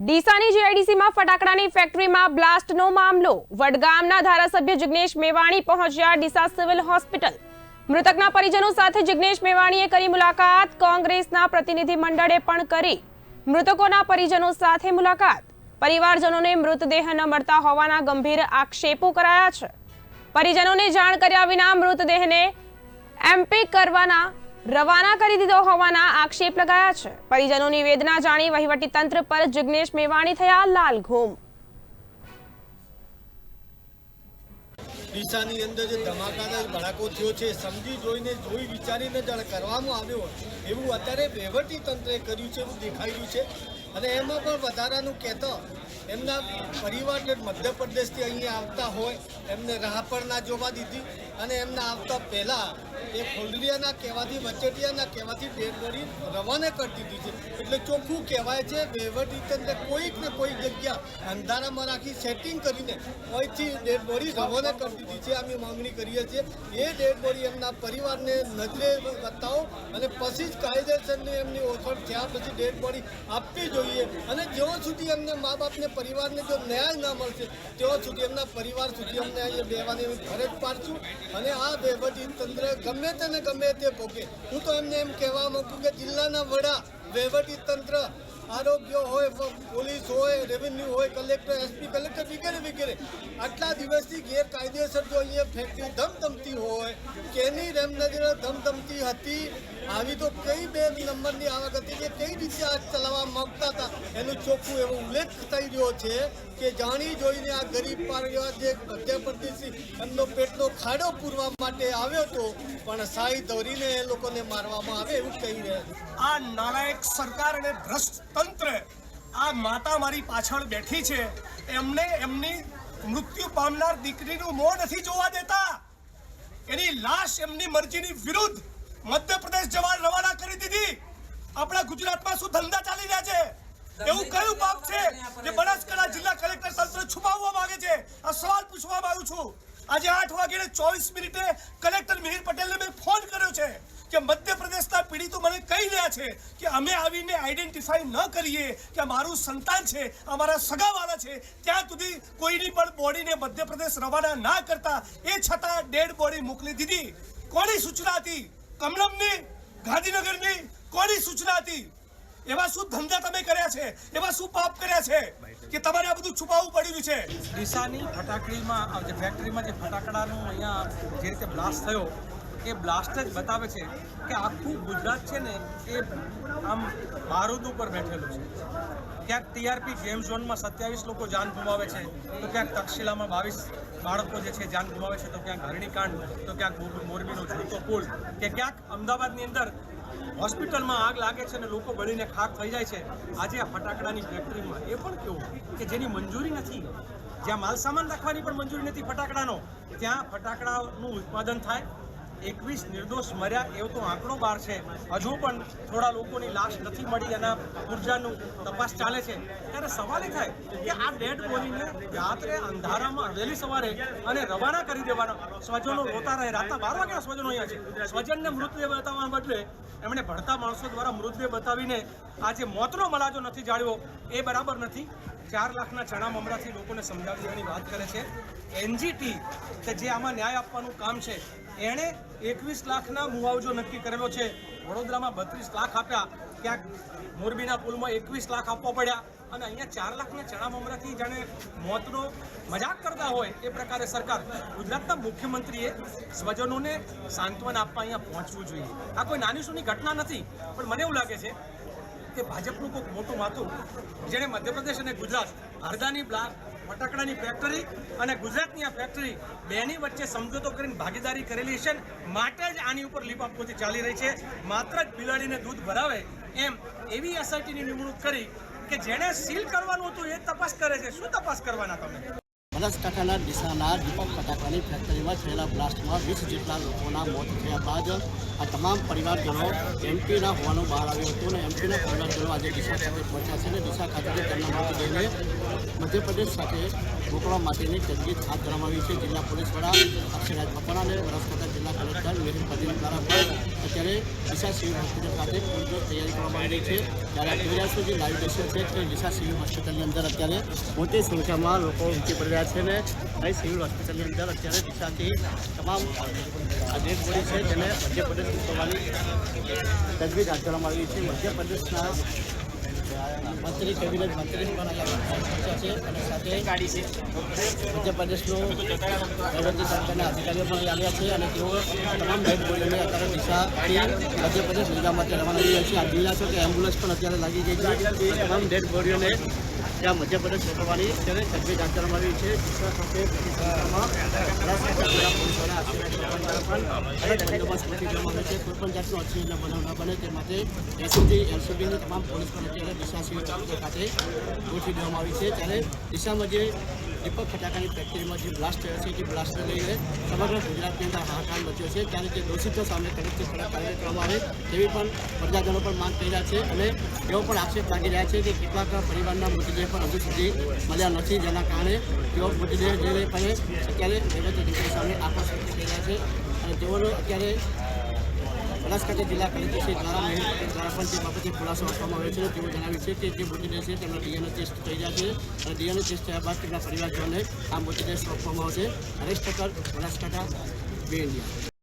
ડીસાની જીઆઈડીસીમાં ફટાકડાની ફેક્ટરીમાં બ્લાસ્ટનો મામલો. વડગામના ધારાસભ્ય જિગ્નેશ મેવાણી પહોંચ્યા ડીસા સિવિલ હોસ્પિટલ. મૃતકના પરિજનો સાથે જિગ્નેશ મેવાણીએ કરી મુલાકાત. કોંગ્રેસના પ્રતિનિધિ મંડળે પણ કરી. મૃતકોના પરિજનો સાથે મુલાકાત. પરિવારજનોને મૃતદેહ ન મળતા હોવાના ગંભીર આક્ષેપો કરાયા છે. પરિજનોને જાણ કર્યા વિના મૃતદેહને એમપી કરવાના રવાના કરી દીધો હોવાના આક્ષેપ લગાયા છે. પરિજનોની વેદના જાણી વહીવટી તંત્ર પર જિગ્નેશ મેવાણી થયા લાલ ઘૂમ. ડીસાની અંદર જે ધમાકાદાર ભડાકો થયો છે, સમજી જોઈને જોઈ વિચારીને જાણે કરવામાં આવ્યો એવું અત્યારે વહીવટી તંત્રે કર્યું છે, એવું દેખાઈ રહ્યું છે. અને એમાં પણ વધારાનું કહેતો એમના પરિવારને મધ્યપ્રદેશથી અહીંયા આવતા હોય, એમને રાહ પણ ના જોવા દીધી અને એમના આવતા પહેલાં એ ફોલડિયાના કહેવાથી, વચેટિયાના કહેવાથી બોડી રવાના કરી દીધી છે. એટલે ચોખ્ખું કહેવાય છે, વહીવટી તંત્ર કોઈક ને કોઈક જગ્યા અંધારામાં રાખી સેટિંગ કરીને કોઈથી ડેડ બોડી રવાના કરી દીધી છે. અમે માંગણી કરીએ છીએ, એ ડેડ બોડી એમના પરિવારને નજરે બતાવો અને પછી જ કાયદેસરની એમની ઓળખ થયા પછી ડેડ બોડી આપવી જોઈએ. અને જ્યાં સુધી એમને મા બાપને પરિવારને જો ન્યાય ના મળશે, તેઓ સુધી એમના પરિવાર સુધી અમને અહીંયા બેવાની ફરજ પાડશું અને આ વહીવટી તંત્ર ગમે તે ને ગમે તે ભોગે. હું તો એમને એમ કહેવા માગું કે જિલ્લાના વડા વહીવટી તંત્ર આરોગ્ય હોય પોલીસ હોય રેવન્યુ હોય કલેક્ટર એસપી કલેક્ટર વગેરે વગેરે. આટલા દિવસથી ગેરકાયદેસર જો અહીંયા ફેક્ટરી ધમધમતી હોય કેની રેમનગર ધમધમતી હતી, આવી તો કઈ બે નંબરની આવક હતી કે કઈ રીતે આ ચલાવવા માગતા હતા, એનું ચોખ્ખું એવો ઉલ્લેખ થઈ રહ્યો છે કે જાણી જોઈને આ ગરીબ પારિવાર જે મધ્યપ્રદેશી એમનો પેટનો ખાડો પૂરવા માટે આવ્યો હતો પણ સાઈ દોરીને એ લોકોને મારવામાં આવે એવું કહી રહ્યા આ નાલાયક સરકાર અને ભ્રષ્ટ તંત્ર આ માતા મારી પાછળ બેઠી છે એમને એમની મૃત્યુ પામનાર દીકરીનું મોં નથી જોવા દેતા. એની લાશ એમની મરજીની વિરુદ્ધ મધ્યપ્રદેશ જવા રવાના કરી દીધી. આપણા ગુજરાતમાં શું ધંધા ચાલી રહ્યા છે? એવું કયું પાપ છે જે બનાસકાંઠા જિલ્લા કલેક્ટર તંત્ર છુપાવવા માંગે છે? આ સવાલ પૂછવા માંગુ છું. આજે આઠ વાગે ચોવીસ મિનિટે કલેક્ટર મિહિર પટેલને મેં ફોન કર્યો છે કે મધ્યપ્રદેશના પીડિતો મને કહી રહ્યા છે કે અમે આવીને આઈડેન્ટિફાઈ ન કરીએ કે મારું સંતાન છે, અમારા સગાવાલા છે, ત્યાં સુધી કોઈની પણ બોડીને મધ્યપ્રદેશ રવાના ના કરતા. એ છતાં ડેડ બોડી મોકલી દીધી. કોની સૂચના હતી? કમલમની? ગાંધીનગરની? કોની સૂચના હતી? એવા શું ધંધા તમે કર્યા છે? એવા શું પાપ કર્યા છે? કે તમારે આ બધું છુપાવવું પડ્યું છે? ડીસાની ફટાકડીમાં જે ફેક્ટરીમાં જે ફટાકડાનું અહીંયા જે રીતે બ્લાસ્ટ થયો, એ બ્લાસ્ટ જ બતાવે છે કે આખું ગુજરાત છે ને એ આમ બારૂદ ઉપર બેઠેલું છે. ક્યાંક ટીઆરપી ગેમ ઝોનમાં સત્યાવીસ લોકો જાન ગુમાવે છે, તો ક્યાંક તક્ષશિલામાં બાવીસ બાળકો જે છે જાન ગુમાવે છે, તો ક્યાંક હરણીકાંડ, તો ક્યાંક મોર- મોરબીનો ઝૂલતો પુલ, કે ક્યાંક અમદાવાદની અંદર હોસ્પિટલમાં આગ લાગે છે અને લોકો બળીને ખાક થઈ જાય છે. આજે આ ફટાકડાની ફેક્ટરીમાં એ પણ કેવું કે જેની મંજૂરી નથી. જ્યાં માલસામાન રાખવાની પણ મંજૂરી નથી ફટાકડાનો, ત્યાં ફટાકડાનું ઉત્પાદન થાય. એકવીસ નિર્દોષ મર્યા એવો તો આંકડો બહાર છે. હજુ પણ થોડા લોકોની લાશ નથી મળી એના ઉર્જાનું તપાસ ચાલે છે. ત્યારે સવાલ એ થાય કે આ ડેડ બોડીને રાત્રે અંધારામાં વહેલી સવારે અને રવાના કરી દેવાના. સ્વજનો રોતા રહે. રાતના બાર વાગ્યા સ્વજનો અહીંયા છે. સ્વજનને મૃતદેહ બતાવવાના બદલે એમણે ભણતા માણસો દ્વારા મૃતદેહ બતાવીને આ જે મોતનો મલાજો નથી જાળવ્યો એ બરાબર નથી. ચાર લાખના ચણા મમરાથી લોકોને સમજાવી દેવાની વાત કરે છે. એનજીટી કે જે આમાં ન્યાય આપવાનું કામ છે, એણે એકવીસ લાખના મુઆવજો નક્કી કરેલો છે. વડોદરામાં બત્રીસ લાખ આપ્યા. ક્યાંક મોરબીના પુલમાં એકવીસ લાખ આપવા પડ્યા. અને અહીંયા ચાર લાખના ચણા મમરાથી જાણે મોતનો મજાક કરતા હોય એ પ્રકારે સરકાર ગુજરાતના મુખ્યમંત્રીએ સ્વજનોને સાંત્વન આપવા અહીંયા પહોંચવું જોઈએ. આ કોઈ નાની સૂની ઘટના નથી, પણ મને એવું લાગે છે કે ભાજપનું કોઈક મોટું માથું, જેણે મધ્યપ્રદેશ અને ગુજરાત, હરદાની ફટાકડાની ફેક્ટરી અને ગુજરાતની આ ફેક્ટરી બેની વચ્ચે સમજૂતો કરીને ભાગીદારી કરેલી છે માટે જ આની ઉપર લીપ આપોથી ચાલી રહી છે. માત્ર જ બિલાડીને દૂધ ભરાવે એમ એવી એસઆઈટીની નિમણૂક કરી કે જેણે સીલ કરવાનું હતું એ તપાસ કરે છે. શું તપાસ કરવાના તમે? બનાસકાંઠાના ડીસાના દીપક ફટાકડાની ફેક્ટરીમાં થયેલા બ્લાસ્ટમાં વીસ જેટલા લોકોના મોત થયા બાદ આ તમામ પરિવારજનો એમપીના હોવાનું બહાર આવ્યું હતું અને એમપીના પરિવારજનો આજે ડીસા ખાતે પહોંચ્યા છે અને ડીસા ખાતે તેમના મૃતદેહને મધ્યપ્રદેશ સાથે મોકલવા માટેની તજવીજ હાથ ધરવામાં આવી છે. જિલ્લા પોલીસ વડા અક્ષયરાજ મકવાણા અને બનાસકાંઠા જિલ્લા કલેક્ટર મિહિર પટેલ દ્વારા અત્યારે દિશા સિવિલ હોસ્પિટલ ખાતે પૂરજોશ તૈયારી કરવામાં આવી છે. ત્યારે આ જોઈ જે લાઈવ દ્રશ્યો છે તે દિશા સિવિલ હોસ્પિટલની અંદર અત્યારે મોટી સંખ્યામાં લોકો ઉમટી પડી રહ્યા છે અને અહીં સિવિલ હોસ્પિટલની અંદર અત્યારે દિશાથી તમામ ડેડ બોડી છે. તેને મધ્યપ્રદેશ મોકલવાની તજવીજ હાથ ધરવામાં આવી છે. મધ્યપ્રદેશના મંત્રી મંત્રી સાથે મધ્યપ્રદેશનું વહીવટી તંત્રના અધિકારીઓ આવ્યા છે અને તેઓ તમામ બોડીને અત્યારે મધ્યપ્રદેશ લીધા માટે રવાના થઈ રહ્યા છે આ રહ્યા છો કે પણ અત્યારે લાગી ગઈ છે. તમામ ડેડ બોડીઓને ત્યાં મધ્યપ્રદેશ મોકલવાની હાથ ધરવામાં આવી છે. પણ જાતનો અછીનો બનાવ ન બને તે માટે એસઓજી એલસીબીની તમામ પોલીસ પણ અત્યારે દિશા સિંહ હોસ્પિટલ ખાતે ગોઠવી દેવામાં આવી છે ત્યારે દિશામાં જે દીપક ફટાકાની ફેક્ટરીમાં જે બ્લાસ્ટ થયો છે તે બ્લાસ્ટને લઈને સમગ્ર ગુજરાતની અંદર હાહાકાર મચ્યો છે. ત્યારે તે દોષિતો સામે કડકથી કડક કાર્યવાહી કરવામાં આવે, તેવી પણ પ્રજાજનો પણ માંગ કરી રહ્યા છે અને તેઓ પણ આક્ષેપ લાગી રહ્યા છે કે કેટલાક પરિવારના મૃતદેહ પણ હજુ સુધી મળ્યા નથી. જેના કારણે તેઓ મૃતદેહ જે પણ અત્યારે સામે આક્રોશ કરી રહ્યા છે અને તેઓનો અત્યારે બનાસકાંઠા જિલ્લા કલેક્ટર દ્વારા મેહુલ પટેલ દ્વારા પણ તે બાબતે ખુલાસો આપવામાં આવ્યો છે તેઓ જણાવ્યું છે કે જે મૃતદેહ છે તેમના ડીએનએ ટેસ્ટ થઈ રહ્યા છે અને ડીએનએ ટેસ્ટ થયા બાદ તેમના પરિવારજનોને આ મૃતદેહ સોંપવામાં આવશે. હરેશ ઠક્કર બનાસકાંઠા, બે ઇન્ડિયા.